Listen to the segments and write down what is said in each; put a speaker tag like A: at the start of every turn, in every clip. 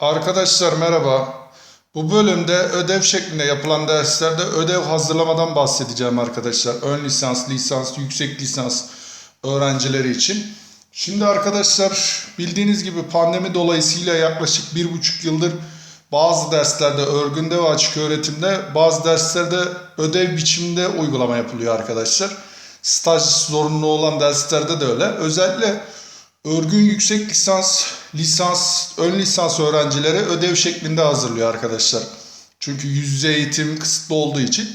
A: Arkadaşlar merhaba. Bu bölümde ödev şeklinde yapılan derslerde ödev hazırlamadan bahsedeceğim arkadaşlar. Ön lisans, lisans, yüksek lisans öğrencileri için. Şimdi arkadaşlar bildiğiniz gibi pandemi dolayısıyla yaklaşık bir buçuk yıldır bazı derslerde örgünde ve açık öğretimde bazı derslerde ödev biçiminde uygulama yapılıyor arkadaşlar. Staj zorunlu olan derslerde de öyle. Özellikle Örgün yüksek lisans, lisans, ön lisans öğrencileri ödev şeklinde hazırlıyor arkadaşlar. Çünkü yüz yüze eğitim kısıtlı olduğu için.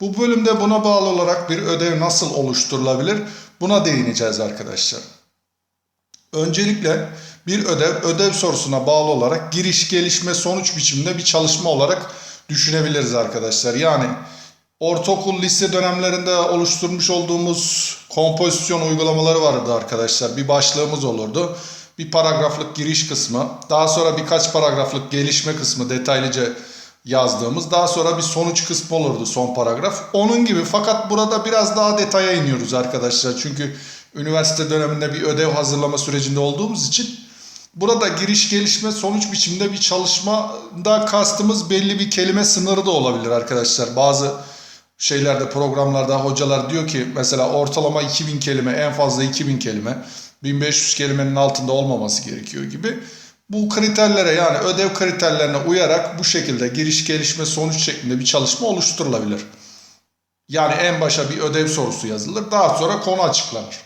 A: Bu bölümde buna bağlı olarak bir ödev nasıl oluşturulabilir? Buna değineceğiz arkadaşlar. Öncelikle bir ödev, ödev sorusuna bağlı olarak giriş, gelişme, sonuç biçiminde bir çalışma olarak düşünebiliriz arkadaşlar. Yani ortaokul, lise dönemlerinde oluşturmuş olduğumuz kompozisyon uygulamaları vardı arkadaşlar. Bir başlığımız olurdu. Bir paragraflık giriş kısmı, daha sonra birkaç paragraflık gelişme kısmı detaylıca yazdığımız, daha sonra bir sonuç kısmı olurdu son paragraf. Onun gibi fakat burada biraz daha detaya iniyoruz arkadaşlar. Çünkü üniversite döneminde bir ödev hazırlama sürecinde olduğumuz için Burada giriş gelişme sonuç biçimde bir çalışmada kastımız belli bir kelime sınırı da olabilir arkadaşlar. Bazı şeylerde programlarda hocalar diyor ki mesela ortalama 2000 kelime en fazla 2000 kelime 1500 kelimenin altında olmaması gerekiyor gibi. Bu kriterlere yani ödev kriterlerine uyarak bu şekilde giriş gelişme sonuç şeklinde bir çalışma oluşturulabilir. Yani en başa bir ödev sorusu yazılır daha sonra konu açıklanır.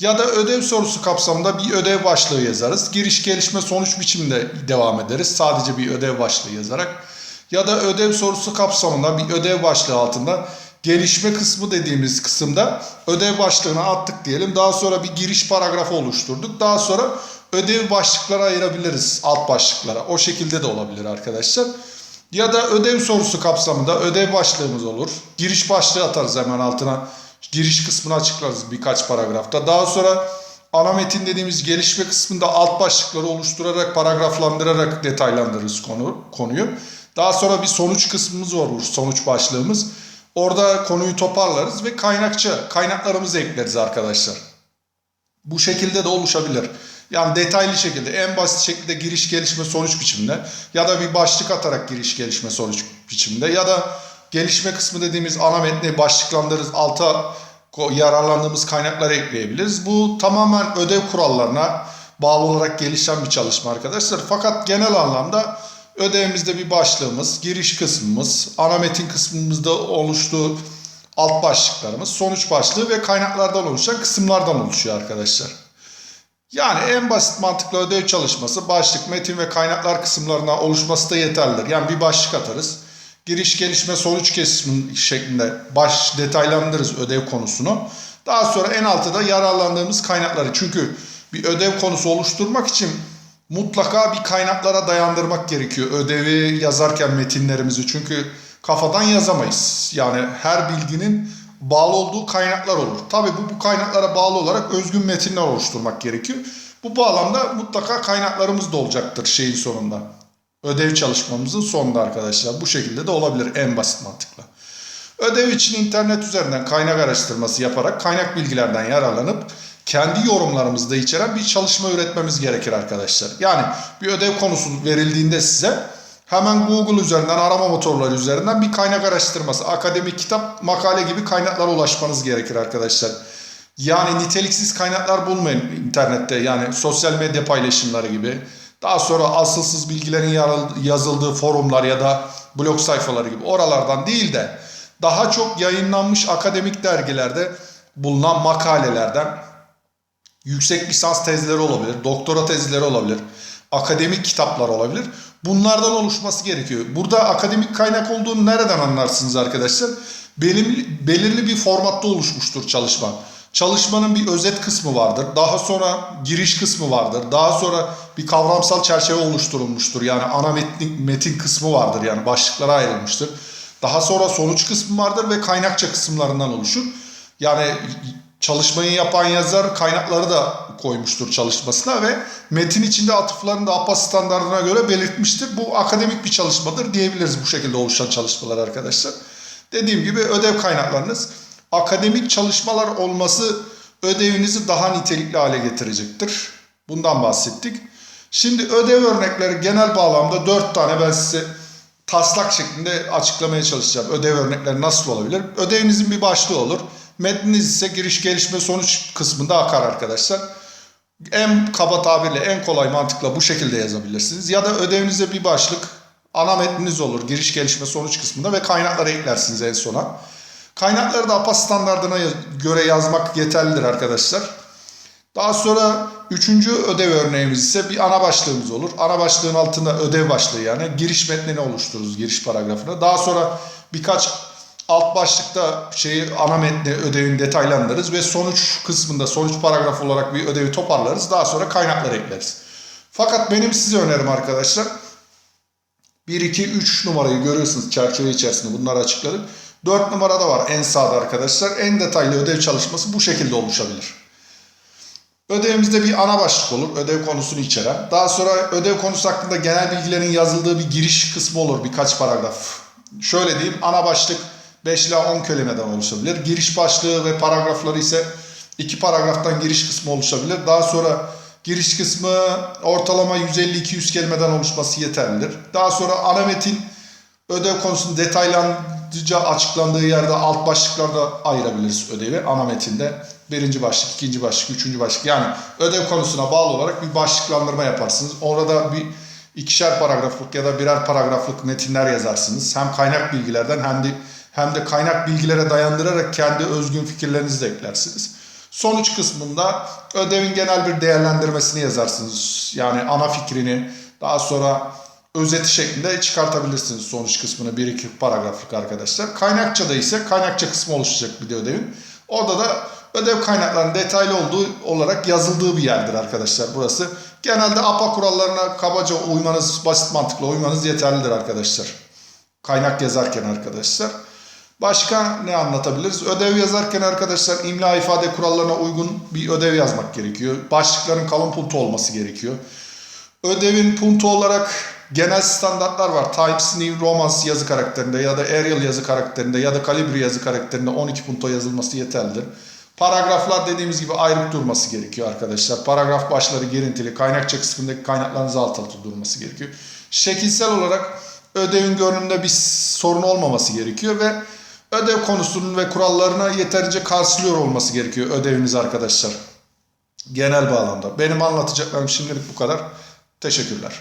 A: Ya da ödev sorusu kapsamında bir ödev başlığı yazarız. Giriş gelişme sonuç biçiminde devam ederiz. Sadece bir ödev başlığı yazarak. Ya da ödev sorusu kapsamında bir ödev başlığı altında gelişme kısmı dediğimiz kısımda ödev başlığını attık diyelim. Daha sonra bir giriş paragrafı oluşturduk. Daha sonra ödev başlıklara ayırabiliriz alt başlıklara. O şekilde de olabilir arkadaşlar. Ya da ödev sorusu kapsamında ödev başlığımız olur. Giriş başlığı atarız hemen altına. Giriş kısmını açıklarız birkaç paragrafta. Daha sonra ana metin dediğimiz gelişme kısmında alt başlıkları oluşturarak paragraflandırarak detaylandırırız konu, konuyu. Daha sonra bir sonuç kısmımız olur, sonuç başlığımız. Orada konuyu toparlarız ve kaynakça, kaynaklarımızı ekleriz arkadaşlar. Bu şekilde de oluşabilir. Yani detaylı şekilde en basit şekilde giriş gelişme sonuç biçiminde ya da bir başlık atarak giriş gelişme sonuç biçiminde ya da gelişme kısmı dediğimiz ana metni başlıklandırırız alta yararlandığımız kaynakları ekleyebiliriz. Bu tamamen ödev kurallarına bağlı olarak gelişen bir çalışma arkadaşlar. Fakat genel anlamda ödevimizde bir başlığımız, giriş kısmımız, ana metin kısmımızda oluştuğu alt başlıklarımız, sonuç başlığı ve kaynaklardan oluşan kısımlardan oluşuyor arkadaşlar. Yani en basit mantıklı ödev çalışması başlık, metin ve kaynaklar kısımlarına oluşması da yeterlidir. Yani bir başlık atarız. Giriş, gelişme, sonuç kesimi şeklinde baş detaylandırırız ödev konusunu. Daha sonra en altta da yararlandığımız kaynakları. Çünkü bir ödev konusu oluşturmak için mutlaka bir kaynaklara dayandırmak gerekiyor. Ödevi yazarken metinlerimizi. Çünkü kafadan yazamayız. Yani her bilginin bağlı olduğu kaynaklar olur. Tabii bu, bu kaynaklara bağlı olarak özgün metinler oluşturmak gerekiyor. Bu bağlamda mutlaka kaynaklarımız da olacaktır şeyin sonunda. Ödev çalışmamızın sonunda arkadaşlar. Bu şekilde de olabilir en basit mantıkla. Ödev için internet üzerinden kaynak araştırması yaparak kaynak bilgilerden yararlanıp kendi yorumlarımızda içeren bir çalışma üretmemiz gerekir arkadaşlar. Yani bir ödev konusu verildiğinde size hemen Google üzerinden arama motorları üzerinden bir kaynak araştırması, akademik kitap, makale gibi kaynaklara ulaşmanız gerekir arkadaşlar. Yani niteliksiz kaynaklar bulmayın internette yani sosyal medya paylaşımları gibi. Daha sonra asılsız bilgilerin yazıldığı forumlar ya da blog sayfaları gibi oralardan değil de daha çok yayınlanmış akademik dergilerde bulunan makalelerden yüksek lisans tezleri olabilir, doktora tezleri olabilir, akademik kitaplar olabilir. Bunlardan oluşması gerekiyor. Burada akademik kaynak olduğunu nereden anlarsınız arkadaşlar? Belirli, belirli bir formatta oluşmuştur çalışma. Çalışmanın bir özet kısmı vardır. Daha sonra giriş kısmı vardır. Daha sonra bir kavramsal çerçeve oluşturulmuştur. Yani ana metin, metin kısmı vardır. Yani başlıklara ayrılmıştır. Daha sonra sonuç kısmı vardır ve kaynakça kısımlarından oluşur. Yani çalışmayı yapan yazar kaynakları da koymuştur çalışmasına ve metin içinde atıflarını da APA standartına göre belirtmiştir. Bu akademik bir çalışmadır diyebiliriz bu şekilde oluşan çalışmalar arkadaşlar. Dediğim gibi ödev kaynaklarınız akademik çalışmalar olması ödevinizi daha nitelikli hale getirecektir. Bundan bahsettik. Şimdi ödev örnekleri genel bağlamda 4 tane ben size taslak şeklinde açıklamaya çalışacağım. Ödev örnekleri nasıl olabilir? Ödevinizin bir başlığı olur. Metniniz ise giriş gelişme sonuç kısmında akar arkadaşlar. En kaba tabirle en kolay mantıkla bu şekilde yazabilirsiniz. Ya da ödevinize bir başlık ana metniniz olur giriş gelişme sonuç kısmında ve kaynakları eklersiniz en sona. Kaynakları da APA standartına göre yazmak yeterlidir arkadaşlar. Daha sonra üçüncü ödev örneğimiz ise bir ana başlığımız olur. Ana başlığın altında ödev başlığı yani giriş metnini oluştururuz giriş paragrafını. Daha sonra birkaç alt başlıkta şeyi ana metni ödevini detaylandırırız ve sonuç kısmında sonuç paragrafı olarak bir ödevi toparlarız. Daha sonra kaynakları ekleriz. Fakat benim size önerim arkadaşlar 1, 2, 3 numarayı görüyorsunuz çerçeve içerisinde bunları açıkladık. 4 numarada var en sağda arkadaşlar. En detaylı ödev çalışması bu şekilde oluşabilir. Ödevimizde bir ana başlık olur. Ödev konusunu içeren. Daha sonra ödev konusu hakkında genel bilgilerin yazıldığı bir giriş kısmı olur. Birkaç paragraf. Şöyle diyeyim. Ana başlık 5 ila 10 kelimeden oluşabilir. Giriş başlığı ve paragrafları ise iki paragraftan giriş kısmı oluşabilir. Daha sonra giriş kısmı ortalama 150-200 kelimeden oluşması yeterlidir. Daha sonra ana metin ödev konusunun detaylandıca açıklandığı yerde alt başlıklarda ayırabiliriz ödevi ana metinde. Birinci başlık, ikinci başlık, üçüncü başlık. Yani ödev konusuna bağlı olarak bir başlıklandırma yaparsınız. Orada bir ikişer paragraflık ya da birer paragraflık metinler yazarsınız. Hem kaynak bilgilerden hem de hem de kaynak bilgilere dayandırarak kendi özgün fikirlerinizi de eklersiniz. Sonuç kısmında ödevin genel bir değerlendirmesini yazarsınız. Yani ana fikrini daha sonra özeti şeklinde çıkartabilirsiniz sonuç kısmını bir iki paragraflık arkadaşlar. Kaynakçada ise kaynakça kısmı oluşacak bir de ödevin. Orada da ödev kaynaklarının detaylı olduğu olarak yazıldığı bir yerdir arkadaşlar burası. Genelde APA kurallarına kabaca uymanız, basit mantıkla uymanız yeterlidir arkadaşlar. Kaynak yazarken arkadaşlar. Başka ne anlatabiliriz? Ödev yazarken arkadaşlar imla ifade kurallarına uygun bir ödev yazmak gerekiyor. Başlıkların kalın punto olması gerekiyor. Ödevin punto olarak genel standartlar var. Times New Roman yazı karakterinde ya da Arial yazı karakterinde ya da Calibri yazı karakterinde 12 punto yazılması yeterlidir. Paragraflar dediğimiz gibi ayrık durması gerekiyor arkadaşlar. Paragraf başları gerintili, kaynakça kısmındaki kaynaklarınız alt alta durması gerekiyor. Şekilsel olarak ödevin görünümde bir sorun olmaması gerekiyor ve ödev konusunun ve kurallarına yeterince karşılıyor olması gerekiyor ödeviniz arkadaşlar. Genel bağlamda. Benim anlatacaklarım şimdilik bu kadar. Teşekkürler.